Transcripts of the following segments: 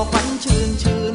ขอฝันชื่นชื่น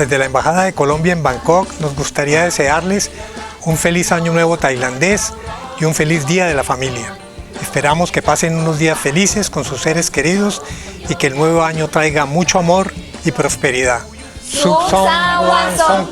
Desde la Embajada de Colombia en Bangkok nos gustaría desearles un feliz año nuevo tailandés y un feliz día de la familia. Esperamos que pasen unos días felices con sus seres queridos y que el nuevo año traiga mucho amor y prosperidad. Suk Song